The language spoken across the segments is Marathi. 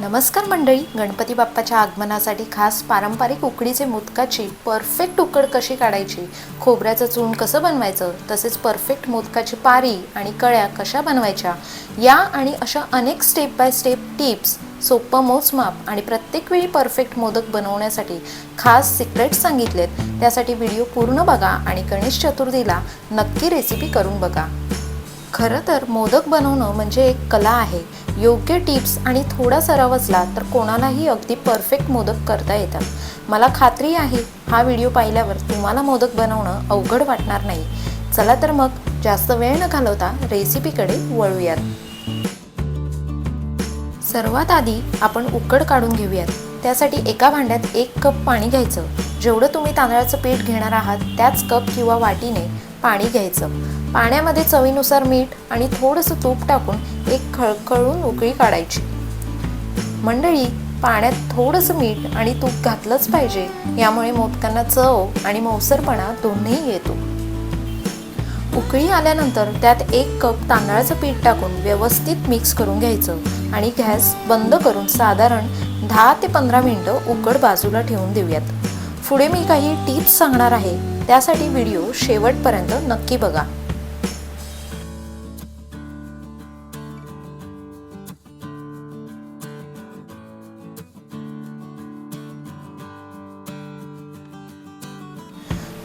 नमस्कार मंडळी गणपती बाप्पाच्या आगमनासाठी खास पारंपरिक उकडीचे मोदकाची परफेक्ट उकड कशी काढायची? खोबऱ्याचं चूर्ण कसं बनवायचं? तसेच परफेक्ट मोदकाची पारी आणि कळ्या कशा बनवायच्या? या आणि अशा अनेक स्टेप बाय स्टेप टिप्स सोपं मोजमाप आणि प्रत्येक वेळी परफेक्ट मोदक बनवण्यासाठी खास सिक्रेट्स सांगितलेत. त्यासाठी व्हिडिओ पूर्ण बघा आणि गणेश चतुर्थीला नक्की रेसिपी करून बघा. खरं तर मोदक बनवणं म्हणजे एक कला आहे. योग्य टिप्स आणि थोडा सराव असला तर कोणालाही अगदी परफेक्ट मोदक करता येतात. मला खात्री आहे हा व्हिडिओ पाहिल्यावर तुम्हाला मोदक बनवणं अवघड वाटणार नाही. चला तर मग जास्त वेळ न घालवता रेसिपीकडे वळूयात. सर्वात आधी आपण उकड काढून घेऊयात. त्यासाठी एका भांड्यात एक कप पाणी घ्यायचं. जेवढं तुम्ही तांदळाचं पीठ घेणार आहात त्याच कप किंवा वाटीने पाणी घ्यायचं. पाण्यामध्ये चवीनुसार मीठ आणि थोडंसं तूप टाकून एक खळखळून उकळी काढायची. मंडळी पाण्यात थोडंसं मीठ आणि तूप घातलंच पाहिजे यामुळे मोदकांना चव आणि मौसरपणा दोन्ही येतो. उकळी आल्यानंतर त्यात एक कप तांदळाचं पीठ टाकून व्यवस्थित मिक्स करून घ्यायचं आणि गॅस बंद करून साधारण दहा ते पंधरा मिनटं उकड बाजूला ठेवून देऊयात. पुढे मी काही टिप्स सांगणार आहे. त्यासाठी व्हिडिओ शेवटपर्यंत नक्की बघा.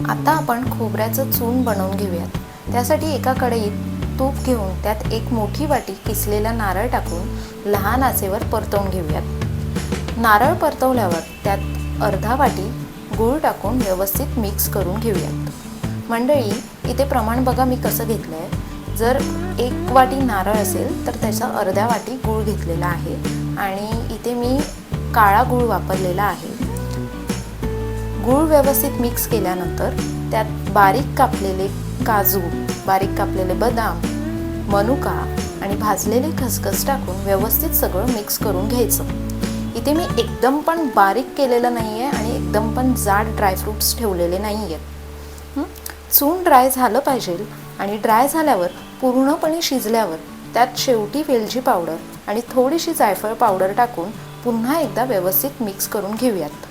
आता आपण खोबऱ्याचं चून बनवून घेऊयात. त्यासाठी एका कढईत तूप घेऊन त्यात एक मोठी वाटी किसलेला नारळ टाकून लहान आचेवर परतवून घेऊयात. नारळ परतवल्यावर त्यात अर्धा वाटी गूळ टाकून व्यवस्थित मिक्स करून घेऊयात. मंडळी इथे प्रमाण बघा मी कसं घेतलं आहे जर एक वाटी नारळ असेल तर त्याचा अर्ध्या वाटी गूळ घेतलेला आहे. आणि इथे मी काळा गूळ वापरलेला आहे. गूळ व्यवस्थित मिक्स केल्यानंतर त्यात बारीक कापलेले काजू बारीक कापलेले बदाम मनुका आणि भाजलेले खसखस टाकून व्यवस्थित सगळं मिक्स करून घ्यायचं. इथे मी एकदम पण बारीक केलेलं नाही आहे आणि एकदम पण जाड ड्रायफ्रूट्स ठेवलेले नाही आहेत चून ड्राय झालं पाहिजे आणि ड्राय झाल्यावर पूर्णपणे शिजल्यावर त्यात शेवटी वेलची पावडर आणि थोडीशी जायफळ पावडर टाकून पुन्हा एकदा व्यवस्थित मिक्स करून घेऊयात.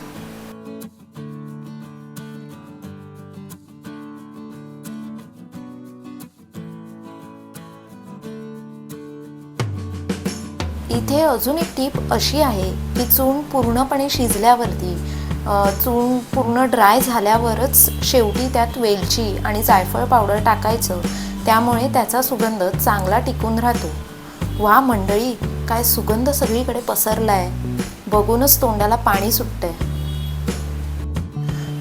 इथे अजून एक टीप अशी आहे की चून पूर्णपणे शिजल्यावरती चूण चून पूर्ण ड्राय झाल्यावरच शेवटी त्यात वेलची आणि जायफळ पावडर टाकायचं. त्यामुळे त्याचा सुगंध चांगला टिकून राहतो. वा मंडळी काय सुगंध सगळीकडे पसरलाय. बघूनच तोंडाला पाणी सुटतंय.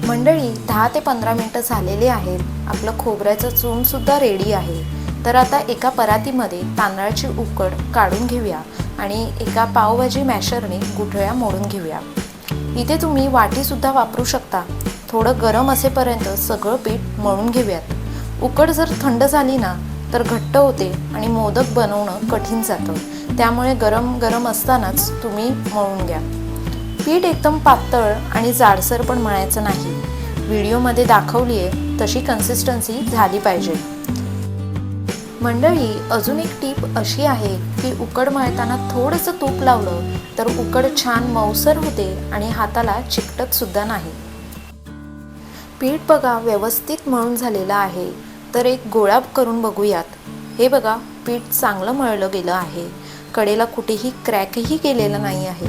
मंडळी दहा ते पंधरा मिनटं झालेली आहेत. आपलं खोबऱ्याचं चूनसुद्धा रेडी आहे. तर आता एका परातीमध्ये तांदळाची उकड काढून घेऊया. आणि एका पावभाजी मॅशरने गुठळ्या मोडून घेऊया. इथे तुम्ही वाटीसुद्धा वापरू शकता. थोडं गरम असेपर्यंत सगळं पीठ मळून घेऊयात. उकड जर थंड झाली ना तर घट्ट होते आणि मोदक बनवणं कठीण जातं. त्यामुळे गरम गरम असतानाच तुम्ही मळून घ्या. पीठ एकदम पातळ आणि जाडसर पण मळायचं नाही. व्हिडिओमध्ये दाखवली आहे तशी कन्सिस्टन्सी झाली पाहिजे. मंडळी अजून एक टीप अशी आहे की उकड मळताना थोडंसं तूप लावलं तर उकड छान मऊसर होते आणि हाताला चिकटत सुद्धा नाही. पीठ बघा व्यवस्थित मळून झालेलं आहे. तर एक गोळा करून बघूयात. हे बघा पीठ चांगलं मळलं गेलं आहे. कडेला कुठेही क्रॅकही केलेलं नाही आहे.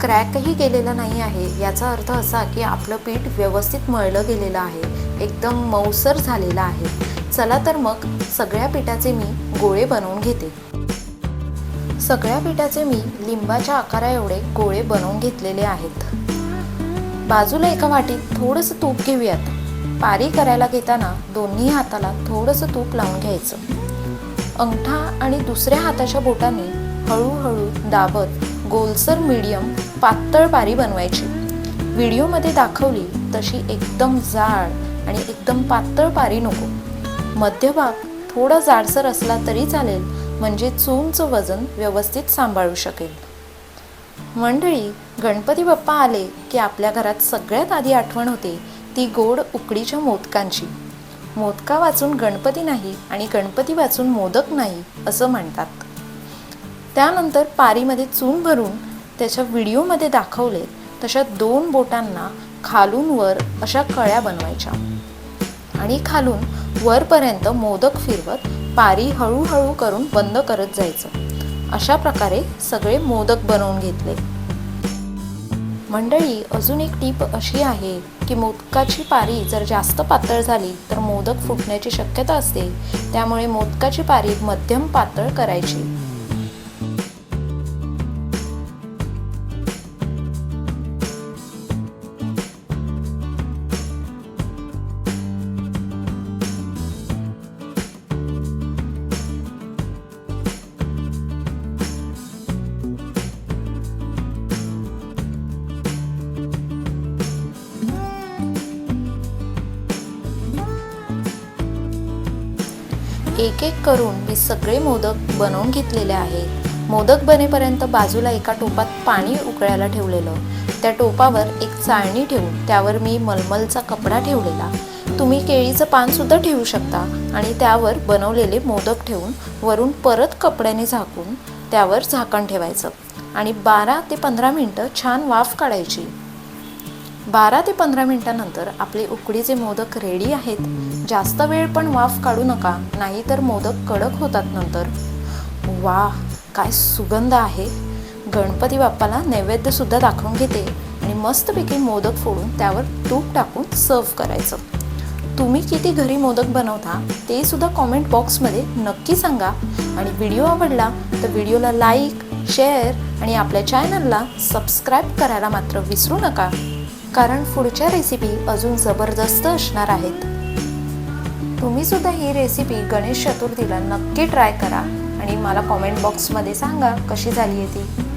क्रॅकही केलेला नाही आहे. याचा अर्थ असा की आपलं पीठ व्यवस्थित मळलं गेलेलं आहे. एकदम मऊसर झालेलं आहे. चला तर मग सगळ्या पिठाचे मी गोळे बनवून घेते. सगळ्या पिठाचे मी लिंबाच्या आकारा एवढे गोळे बनवून घेतलेले आहेत. बाजूला एका वाटीत थोडंसं तूप घेऊयात. पारी करायला घेताना दोन्ही हाताला थोडंसं तूप लावून घ्यायचं. अंगठा आणि दुसऱ्या हाताच्या बोटाने हळूहळू दाबत गोलसर मीडियम पातळ पारी बनवायची. व्हिडिओमध्ये दाखवली तशी एकदम जाड आणि एकदम पातळ पारी नको. मध्यभाग थोडा जाडसर असला तरी चालेल म्हणजे चूनचं वजन व्यवस्थित सांभाळू शकेल. मंडळी गणपती बाप्पा आले की आपल्या घरात सगळ्यात आधी आठवण होते ती गोड उकडीच्या मोदकांची. मोदका वाचून गणपती नाही आणि गणपती वाचून मोदक नाही असं म्हणतात. त्यानंतर पारीमध्ये चून भरून त्याच्या व्हिडिओमध्ये दाखवले तशा दोन बोटांना खालून वर अशा कळ्या बनवायच्या. आणि खालून वरपर्यंत मोदक फिरवत पारी हळूहळू करून बंद करत जायचं. अशा प्रकारे सगळे मोदक बनवून घेतले. मंडळी अजून एक टीप अशी आहे की मोदकाची पारी जर जास्त पातळ झाली तर मोदक फुटण्याची शक्यता असते. त्यामुळे मोदकाची पारी मध्यम पातळ करायची. एक एक करून मी सगळे मोदक बनवून घेतलेले आहेत. मोदक बनेपर्यंत बाजूला एका टोपात पाणी उकळायला ठेवलेलं. त्या टोपावर एक चाळणी ठेवून त्यावर मी मलमलचा कपडा ठेवलेला. तुम्ही केळीचं पानसुद्धा ठेवू शकता आणि त्यावर बनवलेले मोदक ठेवून वरून परत कपड्याने झाकून त्यावर झाकण ठेवायचं आणि बारा ते पंधरा मिनटं छान वाफ काढायची. बारा ते पंधरा मिनिटानंतर आपले उकडीचे मोदक रेडी आहेत. जास्त वेळ पण वाफ काढू नका नाहीतर मोदक कडक होतात नंतर. वा काय सुगंध आहे. गणपती बाप्पाला नैवेद्यसुद्धा दाखवून घेते आणि मस्तपैकी मोदक फोडून त्यावर तूप टाकून सर्व करायचं. तुम्ही किती घरी मोदक बनवता ते सुद्धा कॉमेंट बॉक्समध्ये नक्की सांगा. आणि व्हिडिओ आवडला तर व्हिडिओला लाईक शेअर आणि आपल्या चॅनलला सबस्क्राईब करायला मात्र विसरू नका. कारण पुढच्या रेसिपी अजून जबरदस्त असणार आहेत. तुम्ही सुद्धा ही रेसिपी गणेश चतुर्थीला नक्की ट्राय करा आणि मला कॉमेंट बॉक्समध्ये सांगा कशी झाली आहे ती.